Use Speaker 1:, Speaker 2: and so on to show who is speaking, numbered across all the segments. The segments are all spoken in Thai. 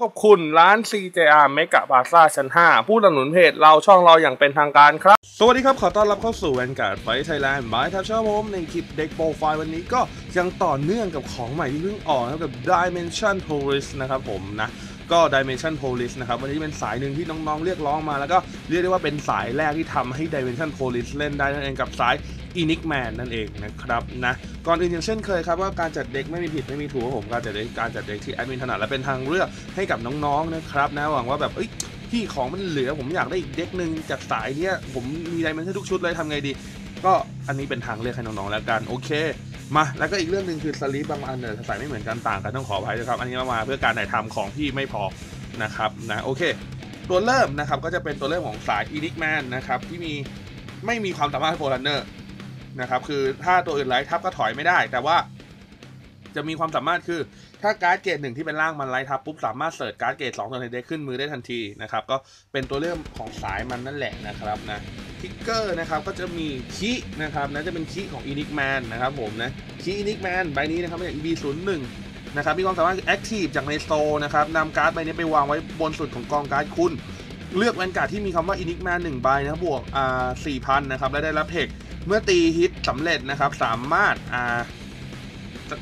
Speaker 1: ขอบคุณร้าน CJR เมกะบาซ่าชั้น 5 ผู้สนับสนุนเพจเราช่องเราอย่างเป็นทางการครับ สวัสดีครับ ขอต้อนรับเข้าสู่แวนการ์ดไฟไทยแลนด์บายทับชาผมในคลิปเด็กโปรไฟล์วันนี้ก็ยังต่อเนื่องกับของใหม่ที่เพิ่งออกนะครับกับ Dimension Police นะครับผมนะก็ Dimension Police นะครับ วันนี้เป็นสายหนึ่งที่น้องๆ เรียกร้องมา แล้วก็เรียกได้ว่าเป็นสายแรกที่ทำให้ Dimension Police เล่นได้นั่นเองกับสาย Enix Man นั่นเองนะครับนะก่อนอื่นอย่างเช่นเคยครับว่าการจัดเด็กไม่มีผิดไม่มีถูกผมการจัดเด็กการจัดเด็กที่แอดมินถนัดและเป็นทางเลือกให้กับน้องๆนะครับนะหวังว่าแบบเอ้ยพี่ของมันเหลือผมอยากได้อีกเด็กหนึ่งจากสายเนี้ยผมมีไดเมนชั่นทุกชุดเลยทำไงดี ก็อันนี้เป็นทางเลือกให้น้องๆแล้วกันโอเคมาแล้วก็อีกเรื่องหนึ่งคือสลีปบางอันเนี่ยใส่ไม่เหมือนกันต่างกันต้องขออภัยด้วยครับอันนี้มาเพื่อการถ่ายทำของพี่ไม่พอนะครับนะโอเค ตัวเริ่มนะครับก็จะเป็นตัวเริ่มของสาย Enix Man นนะครับที่มีไม่มีความสามารถโปรลันเนอร์ นะครับคือถ้าตัวอื่นไลท์ทับก็ถอยไม่ได้ แต่ว่า จะมีความสามารถคือ ถ้าการ์ดเกรดหนึ่งที่เป็นร่างมันไลท์ทับปุ๊บสามารถเสิร์ชการ์ดเกรดสองตัวในเด็กขึ้นมือได้ทันทีนะครับก็เป็นตัวเริ่มของสายมันนั่นแหละนะครับนะทิกเกอร์นะครับก็จะมีคีนะครับนะจะเป็นคีของ Enix Man นนะครับผมนะคี Enix Man ใบนี้นะครับมาจาก EB01 นะครับมีความสามารถแอคทีฟจากในโซนะครับนำการ์ดใบนี้ไปวางไว้บนสุดของกองการ์ดคุณ เลือกแวนการ์ดที่มีคำว่า Enix Man 1ใบนะครับบวกอ่า4,000นะครับและได้รับเทค เมื่อตีฮิตสำเร็จนะครับ สามารถอ่า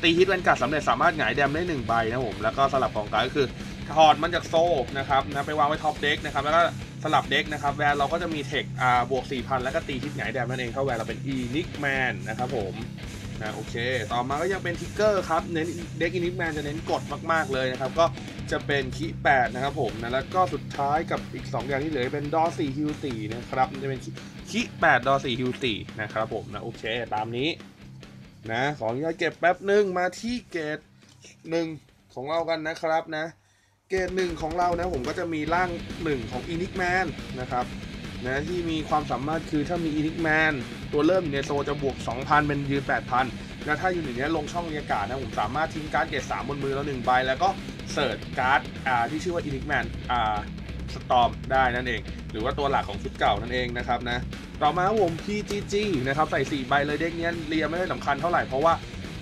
Speaker 1: ตีฮิตแวนการ์ดสำเร็จสามารถหงายแดมได้1ใบนะผมแล้วก็สลับกองการก็คือถอดมันจากโซ่นะครับนะไปวางไว้ท็อปเด็กนะครับแล้วก็สลับเด็กนะครับแวนเราก็จะมีเทคอ่าบวก4,000 แล้วก็ตีฮิตหงายแดมนั่นเองเข้าแวนเราเป็น Enix Man นนะครับผมนะโอเค ต่อมาก็ยังเป็นทิกเกอร์ครับเน้นเด็กอินิกแมนจะเน้นกดมาก ๆ เลยนะครับ ก็จะเป็นคี8นะครับผมนะแล้วก็สุดท้ายกับอีก 2 อย่างที่เหลือเป็นดอ4ฮิว4นะครับจะเป็น คี8ดอ4ฮิว4นะครับผมนะโอเคตามนี้นะขออนุญาตเก็บแป๊บหนึ่งมาที่เกรดหนึ่งของเรากันนะครับนะ เกรดหนึ่งของเรานะผมก็จะมีร่างหนึ่งของอินิกแมนนะครับนะที่มีความสามารถคือถ้ามีอินิกแมนตัวเริ่มอยู่ในโซจะบวก 2,000 เป็นยืน 8,000 แล้วถ้าอยู่ในนี้ลงช่องบรรยากาศนะผมสามารถทิ้งการ์ดเกรด3บนมือแล้ว1ใบ แล้วก็เสิร์ชการ์ดอ่าที่ชื่อว่าอินิกแมนอ่า สตอมได้นั่นเอง หรือว่าตัวหลักของชุดเก่านั่นเองนะครับนะต่อมาผม PGG นะครับใส่ 4 ใบเลยเด็กนี้เรียไม่ได้สำคัญเท่าไหร่เพราะว่า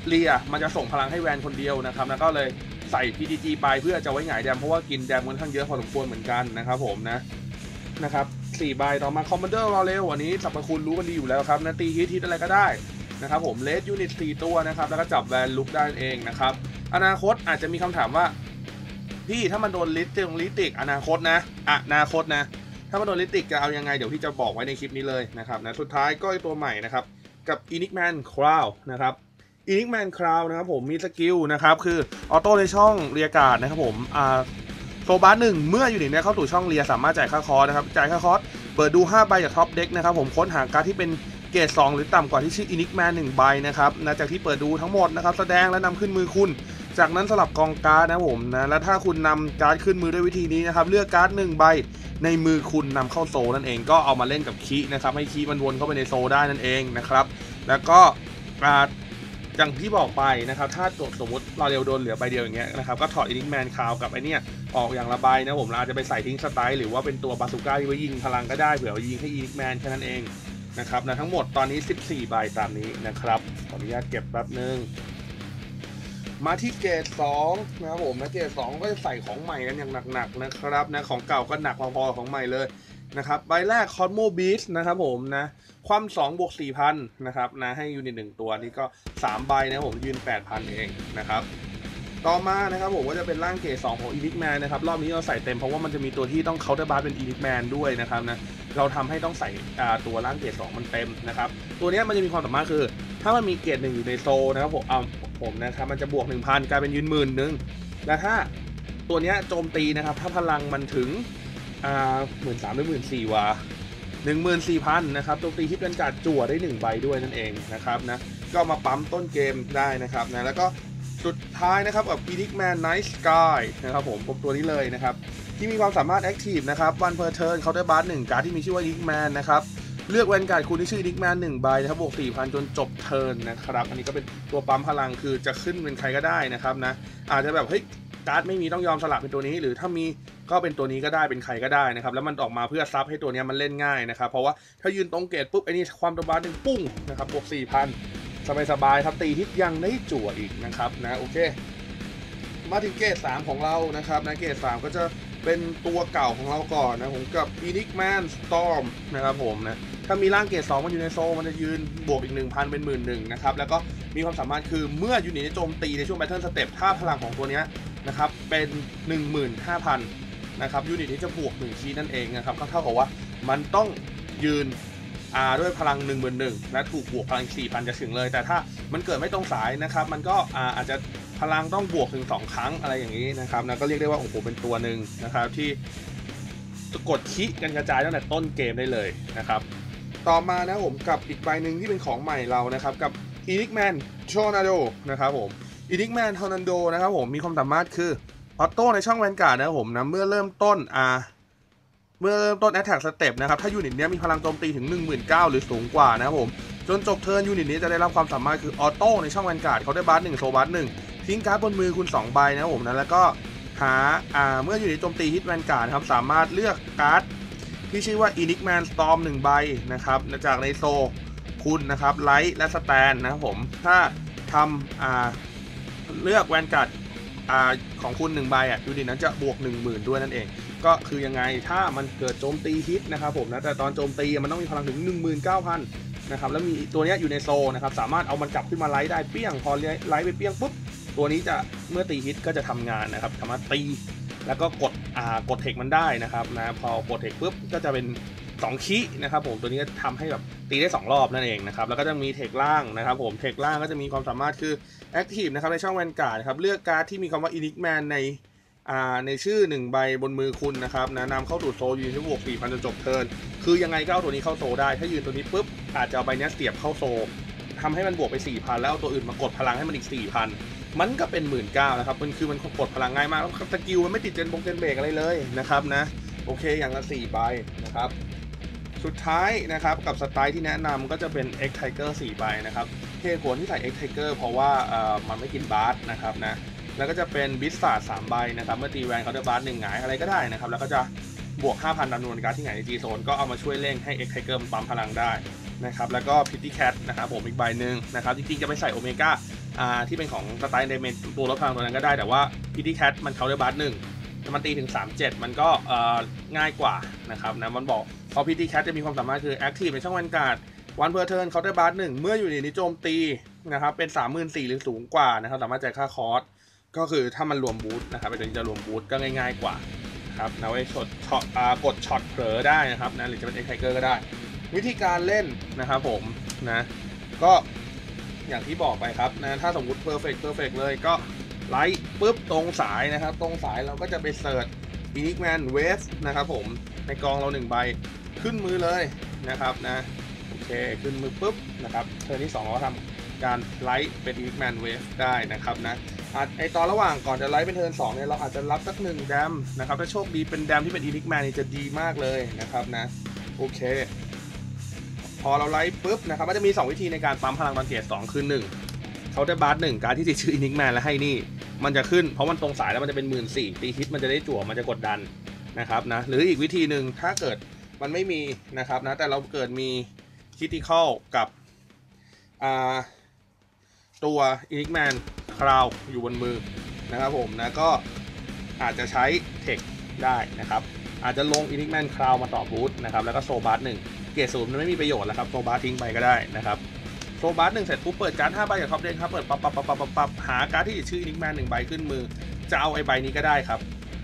Speaker 1: เรียมันจะส่งพลังให้แวนคนเดียวนะครับแล้วก็เลยใส่ PGG ไปเพื่อจะไว้หงายแดมเพราะว่ากินแดมค่อนข้างเยอะพอสมควรเหมือนกันนะครับผมนะนะครับสี่ใบต่อมาคอมมานเดอร์รอเร็วอันนี้สรรพคุณรู้กันดีอยู่แล้วครับนะตีฮิตฮิตอะไรก็ได้นะครับผมเลสยูนิตสี่ตัวนะครับแล้วก็จับแวนลุกได้เองนะครับอนาคตอาจจะมีคำถามว่า พี่ถ้ามันโดนลิสต์ตรงลิติกอนาคตนะอนาคตนะ ถ้ามันโดนลิติกจะเอายังไงเดี๋ยวพี่จะบอกไว้ในคลิปนี้เลยนะครับนะสุดท้ายก็ตัวใหม่นะครับ กับ Enix Man Crown นะครับ Enix Man Crown นะครับผมมีสกิลนะครับคือออโต้ในช่องเรียกาศนะครับผมอ่าโซบาร์หนึ่งเมื่ออยู่ในนี้เข้าสู่ช่องเรียสามารถจ่ายค่าคอร์สนะครับจ่ายค่าคอร์สเปิดดู 5 ใบจากท็อปเด็กนะครับผมค้นหาการ์ดที่เป็นเกรด2หรือต่ำกว่าที่ชื่ออินิกแมนหนึ่งใบนะครับนะจากที่เปิดดูทั้งหมดนะครับแสดงและนำขึ้นมือคุณ จากนั้นสลับกองการ์ดนะผมนะและถ้าคุณนำการ์ดขึ้นมือด้วยวิธีนี้นะครับเลือกการ์ดหนึ่งใบในมือคุณนำเข้าโซนั่นเองก็เอามาเล่นกับคีนะครับให้คีมันวนเข้าไปในโซได้นั่นเองนะครับแล้วก็อย่างที่บอกไปนะครับถ้าตัวสมมติเราเร็วโดนเหลือใบเดียวอย่างเงี้ยนะครับก็ถอดอินิกแมนคาวกับไอเนี้ยออกอย่างละใบนะผมเราอาจจะไปใส่ทิ้งสไตล์หรือว่าเป็นตัวบาสุก้าที่ไว้ยิงพลังก็ได้เผื่อยิงให้อินิกแมนแค่นั้นเองนะครับนะทั้งหมดตอนนี้ 14 ใบตามนี้นะครับขออนุญาตเก็บแป๊บนึง มาที่เกรด2นะครับผมนะเกรด2ก็จะใส่ของใหม่กันอย่างหนักๆนะครับนะของเก่าก็หนักพอๆของใหม่เลยนะครับใบแรกคอนโมบีสนะครับผมนะความ2บวก4,000นะครับนะให้ยูนิตหนึ่งตัวนี่ก็ 3 ใบนะผมยืน 8,000 เองนะครับ ต่อมานะครับผมก็จะเป็นร่างเกรด2ของอีลิกแมนนะครับรอบนี้เราใส่เต็มเพราะว่ามันจะมีตัวที่ต้องเคาน์เตอร์บาร์เป็นอีลิกแมนด้วยนะครับนะเราทำให้ต้องใส่ตัวร่างเกรด2มันเต็มนะครับตัวนี้มันจะมีความสามารถคือ ถ้ามันมีเกรดหนึ่งอยู่ในโซนะครับผมเอาผมนะครับมันจะบวก 1,000กลายเป็นยืนหมื่นหนึ่งและถ้าตัวนี้โจมตีนะครับถ้าพลังมันถึงหมื่นสามหรือหมื่นสี่วะหนึ่งหมื่นสี่พันนะครับโจมตีฮิตกันการจั่วได้หนึ่งใบด้วยนั่นเองนะครับนะก็มาปั๊มต้นเกมได้นะครับนะแล้วก็ สุดท้ายนะครับกับ Phoenix Man Night Sky นะครับผมผมตัวนี้เลยนะครับ ที่มีความสามารถ Active นะครับวันเพอร์เทิร์นเคาน์เตอร์บาร์หนึ่งการ์ดที่มีชื่อว่า Enix Man นะครับเลือกแวนการ์ดคุณที่ชื่อ Enix Man หนึ่งใบนะครับบวก4,000จนจบเทิร์นนะครับ อันนี้ก็เป็นตัวปั๊มพลังคือจะขึ้นเป็นใครก็ได้นะครับนะ อาจจะแบบเฮ้ยการ์ดไม่มีต้องยอมสลับเป็นตัวนี้ หรือถ้ามีก็เป็นตัวนี้ก็ได้เป็นใครก็ได้นะครับ แล้วมันออกมาเพื่อซับให้ตัวนี้มันเล่นง่ายนะครับ เพราะว่าถ้ายืนตรงเกตปุ๊บไอ้นี่ความตัวบาร์หนึ่งปุ้งนะครับบวก4,000 สบายๆครับตีทิศยังได้จั่วอีกนะครับนะโอเค มาถึงเกรด3ของเรานะครับนะเกรด3ก็จะเป็นตัวเก่าของเราก่อนนะผมกับ Phoenix Man Storm นะครับผมนะถ้ามีร่างเกรด2มันอยู่ในโซมันจะยืนบวกอีก 1,000 เป็น1 1 0 0นนะครับ แล้วก็มีความสามารถคือเมื่อยูนิตโจมตีในช่วงแบทเทิลสเต็ปถ้าพลังของตัวนี้นะครับ เป็น 15,000 นะครับยูนิตนี้จะบวก1คีนั่นเองนะครับก็เท่ากับว่ามันต้องยืน อาด้วยพลัง1 1 0 0 0และถูกบวกพลัง4,000 จะถึงเลย แต่ถ้ามันเกิดไม่ตรงสายนะครับ มันก็อาจจะพลังต้องบวกถึง 2 ครั้งอะไรอย่างนี้นะครับนะก็เรียกได้ว่าโอ้โหเป็นตัวหนึ่งนะครับที่กดคิกันกระจายตั้งแต่ต้นเกมได้เลยนะครับ ต่อมานะผมกับอีกใบหนึ่งที่เป็นของใหม่เรานะครับ กับ e n i g m a n Tornado นะครับผม e n i g m a n Tornado นะครับผมมีความสามารถคือออโต้ในช่องแวนการ์ดนะครับผมนะเมื่อเริ่มต้นอ่า มื่อเริ่มต้น Attack Step นะครับ ถ้ายูนิตนี้มีพลังโจมตีถึง 19,000 หรือสูงกว่านะครับผม จนจบเทิร์นยูนิตนี้จะได้รับความสามารถคือออโต้ในช่องแวนการ์ดเขาได้บัสหนึ่งโซบัสหนึ่งทิ้งการ์ดบนมือคุณ2ใบนะครับผมนะแล้วก็หาอ่าเมื่อยูนิตโจมตีฮิตแวนการ์ดครับสามารถเลือกการ์ดที่ชื่อว่า Enigman Storm 1 ใบนะครับจากในโซคุณนะครับไลท์และสแตนนะครับผมถ้าทำอ่าเลือกแวนการ์ดอ่าของคุณ 1 ใบอะยูนิตนั้นจะบวก 10,000 ด้วยนั่นเอง ก็คือยังไงถ้ามันเกิดโจมตีฮิตนะครับผมนะแต่ตอนโจมตีมันต้องมีพลังถึง 19,000นะครับแล้วมีตัวนี้อยู่ในโซนะครับสามารถเอามันกลับขึ้นมาไลท์ได้เปี้ยง พอไลท์ไปเปี้ยงปุ๊บตัวนี้จะเมื่อตีฮิตก็จะทำงานนะครับสามารถตีแล้วก็กดอ่ากดเทคมันได้นะครับนะพอกดเทคปุ๊บก็จะเป็น2คีนะครับผมตัวนี้ก็ทำให้แบบตีได้ 2 รอบนั่นเองนะครับแล้วก็จะมีเทคล่างนะครับผมเทคล่างก็จะมีความสามารถคือแอคทีฟนะครับในช่องแวนการ์ดครับเลือกการ์ดที่มีคำว่าอินิกแมนใน ในชื่อ 1 ใบบนมือคุณนะครับนะนำเข้าสู่โซยืนที่บวก4,000จนจบเทิร์นคือยังไงก็เอาตัวนี้เข้าโซได้ ถ้ายืนตัวนี้ปุ๊บอาจจะเอาใบนี้เสียบเข้าโซทำให้มันบวกไป4,000แล้วเอาตัวอื่นมากดพลังให้มันอีก4,000มันก็เป็น1 9ื่นก้าวนะครับมันคือมันกดพลังง่ายมากแล้วสกิลมันไม่ติดเจนบงเจนเบรกอะไรเลยนะครับนะโอเคอย่างละ4ใบนะครับสุดท้ายนะครับกับสไตล์ที่แนะนำก็จะเป็น X Tiger 4ใบนะครับเหตุผลที่ใส่ X Tiger เพราะว่าเอ่อมันไม่กินบาร์นะครับนะ แล้วก็จะเป็นบิสซาร์ด3ใบนะครับเมื่อตีแวนเขาได้บาร์หนึ่งหงายอะไรก็ได้นะครับแล้วก็จะบวก 5,000จำนวนการที่หงายใน G Zone ก็เอามาช่วยเร่งให้ X Tiger มันปั๊มพลังได้นะครับแล้วก็ Pitty Cat นะครับผมอีกใบหนึ่งนะครับจริงๆจะไปใส่โอเมก้าอ่าที่เป็นของสไตล์เดเมนตัวลดพลังตัวนั้นก็ได้แต่ว่า Pitty Cat มันเขาได้บาร์หนึ่งมันตีถึง 37 มันก็ง่ายกว่านะครับนะมันบอกพอพีทีแคทจะมีความสามารถคือแอคทีฟในช่องวันการ์ดวันเพอร์เทิร์นเขาได้บาร์หนึ่งเมื่ออยู่ในนิโจมตีนะครับเป็น 34,000 หรือสูงกว่านะครับสามารถจ่ายค่าคอร์ส ก็คือถ้ามันรวมบูทนะครับเป็นตัวนี้จะรวมบูทก็ง่าย ๆกว่าครับนะไว้ช็อตช็อตกดช็อตเผลอได้นะครับนะหรือจะเป็นเอ็กไทเกอร์ก็ได้ วิธีการเล่นนะครับผมนะก็อย่างที่บอกไปครับนะถ้าสมมติเพอร์เฟกต์เพอร์เฟกต์เลยก็ไลท์ปุ๊บตรงสายนะครับ ตรงสายเราก็จะไปเสิร์ช e n i g m a n Wave นะครับผมในกองเราหนึ่งใบขึ้นมือเลยนะครับนะโอเคขึ้นมือปุ๊บนะครับเทิร์นที่2เราทำการไลท์เป็น e n i g m a n Wave ได้นะครับนะ อาจไอตอนระหว่างก่อนจะไลท์เป็นเทิร์น2เนี่ยเราอาจจะรับสักหนึ่งแดมนะครับถ้าโชคดีเป็นแดมที่เป็น e n i g m a n นี่จะดีมากเลยนะครับนะโอเค พอเราไลท์ปุ๊บนะครับมันจะมี 2 วิธีในการปั๊มพลังตอนเกียร์2คือ1เขาได้บาร์หนึ่งการที่ติดชื่ออินิกแมนแล้วให้นี่ มันจะขึ้นเพราะมันตรงสายแล้วมันจะเป็นหมื่นสี่ตีฮิตมันจะได้จั่วมันจะกดดันนะครับนะหรืออีกวิธีหนึ่งถ้าเกิดมันไม่มีนะครับนะแต่เราเกิดมีคิติคอลกับตัวอินิกแมน คราวอยู่บนมือนะครับผมนะก็อาจจะใช้เทคได้นะครับ อาจจะลงอินิกแมนคราวมาต่อบูทนะครับแล้วก็โซบาร์หนึ่งเกียร์ศูนย์มันไม่มีประโยชน์แล้วครับโซบาร์ทิ้งไปก็ได้นะครับโซบาร์หนึ่งเสร็จปุ๊บเปิดการ์ดห้าใบจากท็อปเดนครับเปิดปับปับปับปับปับปับหาการ์ดที่ชื่ออินิกแมนหนึ่งใบขึ้นมือ จะเอาไอ้ใบนี้ก็ได้ครับ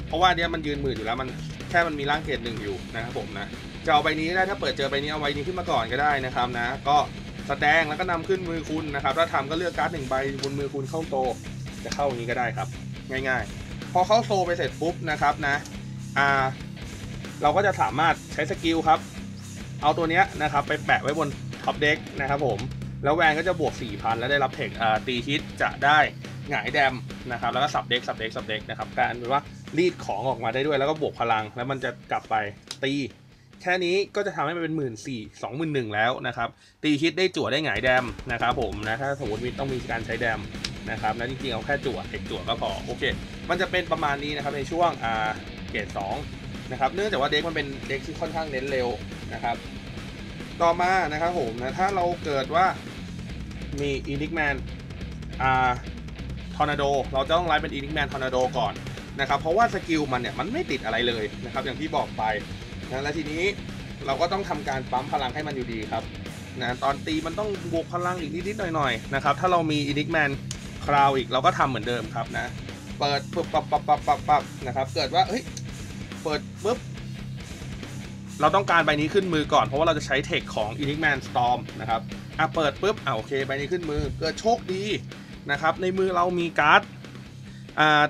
Speaker 1: เพราะว่าเนี้ยมันยืนหมื่นอยู่แล้วมันแค่มันมีร่างเกรดหนึ่งอยู่นะครับผมนะจะเอาใบนี้ได้ถ้าเปิดเจอใบนี้เอาใบนี้ขึ้นมาก่อนก็ได้นะครับนะ ก็ แสดงแล้วก็นำขึ้นมือคุณนะครับถ้าทำก็เลือกการ์ดหนึ่งใบบนมือคุณเข้าโต จะเข้าอย่างนี้ก็ได้ครับ ง่ายๆ พอเข้าโซไปเสร็จปุ๊บนะครับนะอ่าเราก็จะสามารถใช้สกิลครับ เอาตัวเนี้ยนะครับไปแปะไว้บนท็อปเด็กนะครับผม แล้วแวนก็จะบวก 4,000 แล้วได้รับเทคตีฮิตจะได้หงายแดมนะครับ แล้วก็สับเด็กสับเด็กสับเด็กนะครับการเป็นว่ารีดของออกมาได้ด้วยแล้วก็บวกพลัง แล้วมันจะกลับไปตี แค่นี้ก็จะทำให้มันเป็นหมื่นสี่สองหมื่นหนึ่งแล้วนะครับ ตีฮิตได้จั่วได้หงายแดมนะครับผมนะถ้าสมมติมีต้องมีการใช้แดมนะครับนะจริงๆเอาแค่จั่วเทคจั่วก็พอโอเค มันจะเป็นประมาณนี้นะครับในช่วงอ่าเกรดสองนะครับเนื่องจากว่าเด็กมันเป็นเด็กที่ค่อนข้างเน้นเร็วนะครับ ต่อมานะครับผมนะถ้าเราเกิดว่ามี e n i g m a n อ่าทอร์นาโดเราจะต้องไล่เป็นอีนิกแมนทอร์นาโดก่อนนะครับเพราะว่าสกิลมันเนี่ยมันไม่ติดอะไรเลยนะครับอย่างที่บอกไป นะและทีนี้เราก็ต้องทำการปั๊มพลังให้มันอยู่ดีครับนะตอนตีมันต้องบวกพลังอีกนิดๆหน่อยๆนะครับถ้าเรามีอีนิกแมนคราวอีกเราก็ทำเหมือนเดิมครับนะเปิดปุ๊บปับปับปับปับปับนะครับเกิดว่าเฮ้ยเปิดปุ๊บเราต้องการใบนี้ขึ้นมือก่อนเพราะว่าเราจะใช้เทคของ e n i g Man Storm นะครับอะเปิดปุ๊บอะโอเคใบนี้ขึ้นมือเกิดโชคดีนะครับในมือเรามีการ์ดอ่า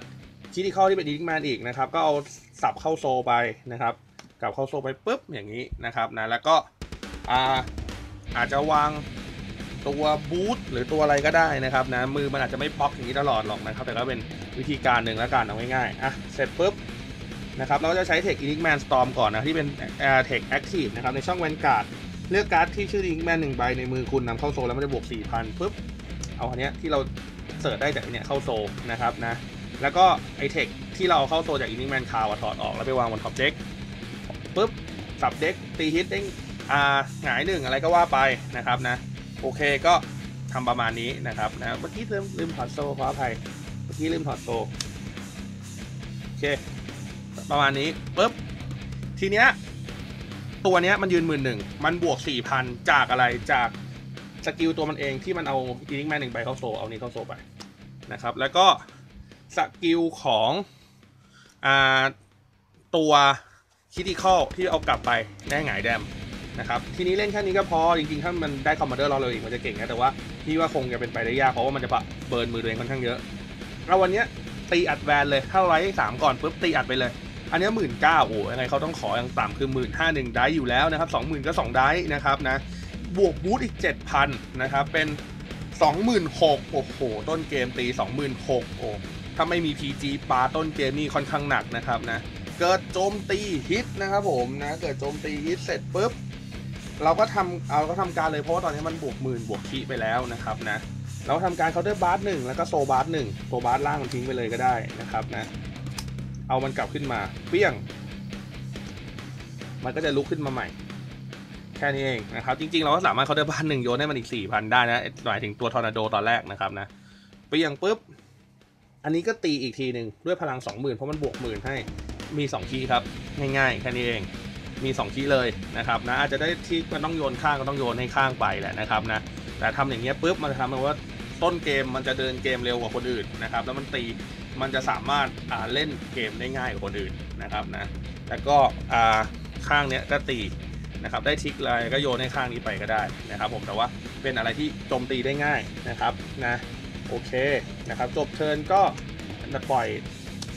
Speaker 1: คิดที่เข้าที่เป็น e n i g Man อีกนะครับก็เอาสับเข้าโซไปนะครับ กับเข้าโซไปปุ๊บอย่างนี้นะครับนะแล้วก็อาอาจจะวางตัวบูทหรือตัวอะไรก็ได้นะครับนะมือมันอาจจะไม่ป๊อกอย่างนี้ตลอดหรอกนะครับ แต่ก็เป็นวิธีการหนึ่งแล้วกันเอาง่ายๆอะเสร็จปุ๊บนะครับเราจะใช้เทค e n i g Man Storm ก่อนนะที่เป็นเทค Active นะครับในช่องแวนการ์ดเลือกการ์ดที่ชื่อ e n i g Man หนึ่งใบในมือคุณนำเข้าโซแล้วมันจะบวก4,000ปุ๊บเอาอันเนี้ยที่เราเสิร์ชได้จากเนี่ยเข้าโซนะครับนะแล้วก็ไอเทคที่เราเข้าโซจาก e n i g Man คาวถอดออกแล้วไปวางบนท็อปเด็ก สับเด็กตีฮิตเด้งอ่าหงายหนึ่งอะไรก็ว่าไปนะครับนะ โอเคก็ทำประมาณนี้นะครับนะเมื่อกี้ลืมลืมถอดโซ่ขออภัยเมื่อกี้ลืมถอดโซ่โอเค ประมาณนี้ปุ๊บทีเนี้ยตัวเนี้ยมันยืนหมื่นหนึ่งมันบวกสี่พันจากอะไรจากสกิลตัวมันเองที่มันเอาอีนิกแมนหนึ่งใบเข้าโซเอานี้เข้าโซไปนะครับ แล้วก็สกิลของอ่าตัว คิติคอลที่เอากลับไปได้หงายแดมนะครับทีนี้เล่นแค่นี้ก็พอจริงๆ ถ้ามันได้คอมมานเดอร์เราเลยอีกมันจะเก่งนะแต่ว่าพี่ว่าคงจะเป็นไปได้ยากเพราะว่ามันจะเบิร์นมือตัวเองค่อนข้างเยอะเราวันนี้ตีอัดแวนเลยถ้าไล่สามก่อนปุ๊บตีอัดไปเลย อันนี้หมื่นเก้าโอ้ยังไงเขาต้องขออย่างต่ำคือหมื่นห้าหนึ่งได้อยู่แล้วนะครับสองหมื่นก็สองได้นะครับนะบวกบูทอีกเจ็ดพันนะครับเป็นสองหมื่นหกโอ้โห ต้นเกมตีสองหมื่นหกโอ้ถ้าไม่มี PG ปาต้นเกมนี่ค่อนข้างหนักนะครับนะ เกิดโจมตีฮิตนะครับผมนะเกิดโจมตีฮิตเสร็จปุ๊บเราก็ทำเอาก็ทำการเลยเพราะว่าตอนนี้มันบวกหมื่นบวกคีไปแล้วนะครับนะเราทำการเคาน์เตอร์บาร์หนึ่งแล้วก็โซบาร์หนึ่งโซบาร์ล่างมันทิ้งไปเลยก็ได้นะครับนะเอามันกลับขึ้นมาเปี้ยง มันก็จะลุกขึ้นมาใหม่ แค่นี้เองนะครับจริงๆ เราก็สามารถเขาได้บ้านหนึ่งโยนให้มันอีกสี่พันได้นะหมายถึงตัวทอร์นาโดตอนแรกนะครับนะเปี้ยงปุ๊บอันนี้ก็ตีอีกทีหนึ่งด้วยพลังสองหมื่นเพราะมันบวกหมื่นให้ มีสองคีย์ครับง่ายๆแค่นี้เองมีสองคีย์เลยนะครับนะอาจจะได้ที่มันต้องโยนข้างก็ต้องโยนให้ข้างไปแหละนะครับนะแต่ทำอย่างเงี้ยปุ๊บมันจะทำให้ว่าต้นเกมมันจะเดินเกมเร็วกว่าคนอื่นนะครับแล้วมันตีมันจะสามารถเล่นเกมได้ง่ายกว่าคนอื่นนะครับนะแล้วก็ข้างเนี้ยก็ตีนะครับได้ทิกอะไรก็โยนให้ข้างนี้ไปก็ได้นะครับ ผมแต่ว่าเป็นอะไรที่โจมตีได้ง่ายนะครับนะโอเคนะครับจบเทิร์นก็ปล่อย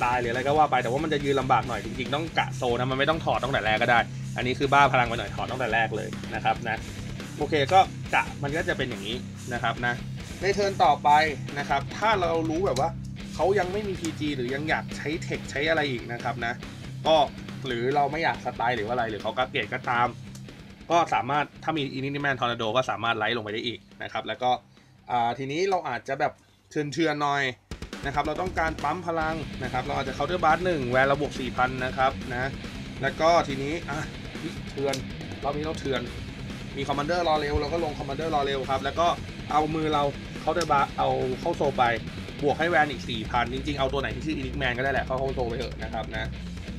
Speaker 1: ตายหรืออะไรก็ว่าไปแต่ว่ามันจะยืนลำบากหน่อยจริงๆต้องกะโซนะมันไม่ต้องถอดตั้งแต่แรกก็ได้ อันนี้คือบ้าพลังไปหน่อยถอดตั้งแต่แรกเลยนะครับนะโอเคก็กะมันก็จะเป็นอย่างนี้นะครับนะในเทิร์นต่อไปนะครับ ถ้าเรารู้แบบว่าเขายังไม่มี PG หรือยังอยากใช้เทคใช้อะไรอีกนะครับนะก็หรือเราไม่อยากสไตล์หรือว่าอะไรหรือเขากักเกตก็ตาม ก็สามารถถ้ามีอินิแมนทอร์นาโดก็สามารถไลท์ลงไปได้อีกนะครับแล้วก็ทีนี้เราอาจจะแบบเทือนเทือนหน่อย นะครับเราต้องการปั๊มพลังนะครับเราอาจจะเคาน์เตอร์บาร์หนึ่งแวนระบบ4,000นะครับนะแล้วก็ทีนี้อะเทือนรอบนี้เราเทือนมีคอมมานเดอร์รอเร็วเราก็ลงคอมมานเดอร์รอเร็วครับแล้วก็เอามือเราเคาน์เตอร์บาร์เอาเข้าโซไปบวกให้แวนอีก4,000จริงๆเอาตัวไหนที่ชื่ออินิกแมนก็ได้แหละเข้าเข้าโซไปเถอะนะครับนะ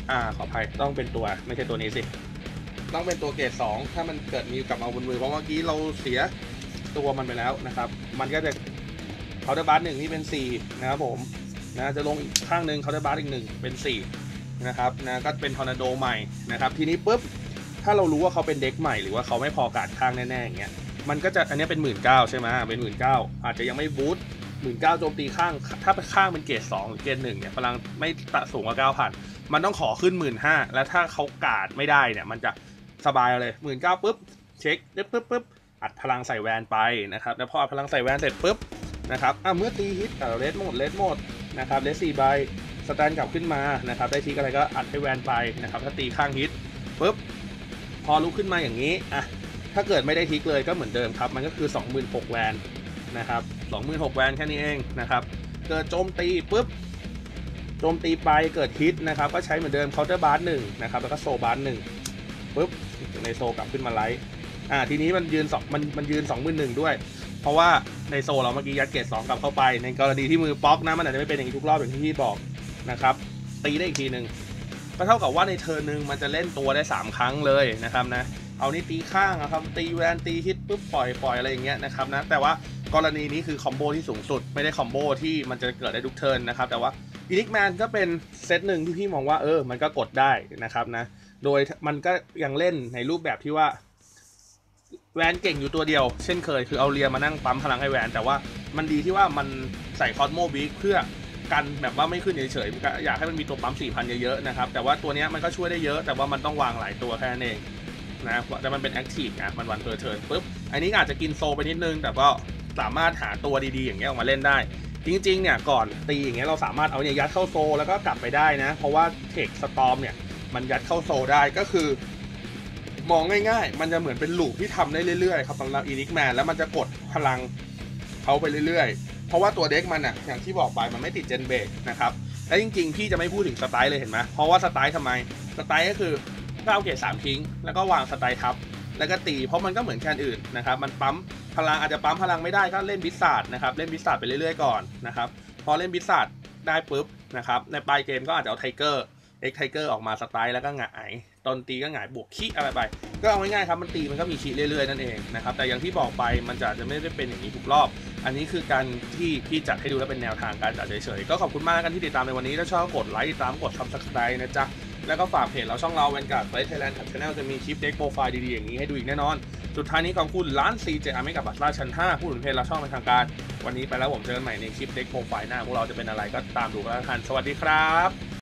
Speaker 1: อ่าขออภัยต้องเป็นตัวไม่ใช่ตัวนี้สิต้องเป็นตัวเกรด2ถ้ามันเกิดมีกลับมาบนมือเพราะเมื่อกี้เราเสียตัวมันไปแล้วนะครับ มันก็จะ เคาน์เตอร์บาร์หนึ่งนี่เป็น 4 นะครับผมนะจะลงอีกข้างหนึ่งเคาน์เตอร์บาร์อีกหนึ่งเป็น 4 นะครับนะก็เป็นทอร์นาโดใหม่นะครับทีนี้ปุ๊บถ้าเรารู้ว่าเขาเป็นเด็กใหม่หรือว่าเขาไม่พอกาดข้างแน่ๆอย่างเงี้ยมันก็จะอันนี้เป็นหมื่นเก้าใช่ไหมเป็นหมื่นเก้าอาจจะยังไม่บูทหมื่นเก้าโจมตีข้าง ถ้าเป็นข้างเป็นเกรดสองหรือเกรดหนึ่งเนี่ยพลังไม่ตะสูงกว่าเก้าพันมันต้องขอขึ้นหมื่นห้าแล้วถ้าเขากาดไม่ได้เนี่ย มันจะสบายเลยหมื่นเก้าปุ๊บเช็คปุ๊บปุ๊บปุ๊บอัดพลังใส่แวนไปนะครับแล้วพออัดพลังใส่แวนเสร็จปุ๊บ นะครับอะเมื่อตีฮิตกับเลสหมดเลสหมดนะครับเลสสี่ใบสแตนกลับขึ้นมานะครับได้ทิกอะไรก็อัดให้แวนไปนะครับถ้าตีข้างฮิตปุ๊บพอลุกขึ้นมาอย่างนี้อะถ้าเกิดไม่ได้ทิกเลยก็เหมือนเดิมครับ มันก็คือ 26,000แวนนะครับ26,000แวนแค่นี้เองนะครับ เกิดโจมตีปุ๊บโจมตีไปเกิดฮิตนะครับ ก็ใช้เหมือนเดิมเคาน์เตอร์บาร์หนึ่งนะครับแล้วก็โซบาร์หนึ่งปุ๊บในโซกลับขึ้นมาไลท์อ่าทีนี้มันยืนสองมันมันยืน 21,000 ด้วย เพราะว่า ในโซเราเมื่อกี้ยัดเกตสองกลับเข้าไป ในกรณีที่มือป๊อกนะมันอาจจะไม่เป็นอย่างนี้ทุกรอบอย่างที่พี่บอกนะครับตีได้อีกทีหนึ่งก็เท่ากับว่าในเทิร์นหนึ่งมันจะเล่นตัวได้ 3 ครั้งเลยนะครับนะเอานี่ตีข้างนะครับตีแวนตีฮิตปุ๊บปล่อยปล่อยอะไรอย่างเงี้ยนะครับนะแต่ว่ากรณีนี้คือคอมโบที่สูงสุดไม่ได้คอมโบที่มันจะเกิดได้ทุกเทิร์นนะครับแต่ว่าอินิกแมนก็เป็นเซตหนึ่งที่พี่มองว่าเออมันก็กดได้นะครับนะโดยมันก็ยังเล่นในรูปแบบที่ว่า แวนเก่งอยู่ตัวเดียว เช่นเคยคือเอาเรียมานั่งปั๊มพลังให้แวน แต่ว่ามันดีที่ว่ามันใส่คอสโมบิกเพื่อกันแบบว่าไม่ขึ้นเฉยๆอยากให้มันมีตัวปั๊ม4,000 เยอะๆนะครับ แต่ว่าตัวนี้มันก็ช่วยได้เยอะแต่ว่ามันต้องวางหลายตัวแค่นั้นเองนะแต่มันเป็นแอคทีฟนะมันวันเพอร์เทิร์นปุ๊บอันนี้อาจจะกินโซไปนิดนึง แต่ก็สามารถหาตัวดีๆอย่างเงี้ยออกมาเล่นได้ จริงๆเนี่ยก่อนตีอย่างเงี้ยเราสามารถเอาเนี่ยยัดเข้าโซแล้วก็กลับไปได้นะ เพราะว่าเทคสตอมเนี่ยมันยัดเข้าโซได้ก็คือ มองง่ายๆ มันจะเหมือนเป็นลูปที่ทำได้เรื่อยๆครับสำหรับอีนิกแมนแล้วมันจะกดพลังเขาไปเรื่อยๆ เพราะว่าตัวเด็กมันอะอย่างที่บอกไปมันไม่ติดเจนเบรกนะครับและจริงๆ พี่จะไม่พูดถึงสไตล์เลยเห็นไหมเพราะว่าสไตล์ทำไม สไตล์ก็คือก็เอาเกรดสามทิ้ง แล้วก็วางสไตล์ทับ แล้วก็ตี เพราะมันก็เหมือนแคนอื่นนะครับ มันปั๊มพลังอาจจะปั๊มพลังไม่ได้ก็เล่นบิสซาดนะครับ เล่นบิสซาดไปเรื่อยๆก่อนนะครับ พอเล่นบิสซาดได้ปุ๊บนะครับ ในปลายเกมก็อาจจะเอาไทเกอร์ อ็กไทเกอร์ออกมาสไตล์แล้วก็หงายตอนตีก็หงายบวกขี้อะไรไป ก็เอาง่ายๆครับมันตีมันก็มีขี้เรื่อยๆนั่นเองนะครับแต่อย่างที่บอกไปมันจะจะไม่ได้เป็นอย่างนี้ทุกรอบ อันนี้คือการที่พี่จัดให้ดูแล้วเป็นแนวทางการจัดเฉยๆก็ขอบคุณมากกันที่ติดตามในวันนี้ถ้าชอบกดไลค์ติดตามกด subscribe นะจ๊ะแล้วก็ฝากเพจเราช่องเราเวนการ์ดไฟไทยแลนด์ทับชาแนลจะมีคลิปเด็กโปรไฟล์ดีๆอย่างนี้ให้ดูอีกแน่นอน สุดท้ายนี้ขอบคุณร้าน CJR ไม่กับบัตรราชั้น 5 ผู้ถึงเพจเราช่องเป็นทางการ วันนี้ไปแล้วผมเจอกันใหม่ในคลิปเด็กโปรไฟล์หน้าพวกเราจะเป็นอะไรก็ตามดูกันแล้วกันสวัสดีครับ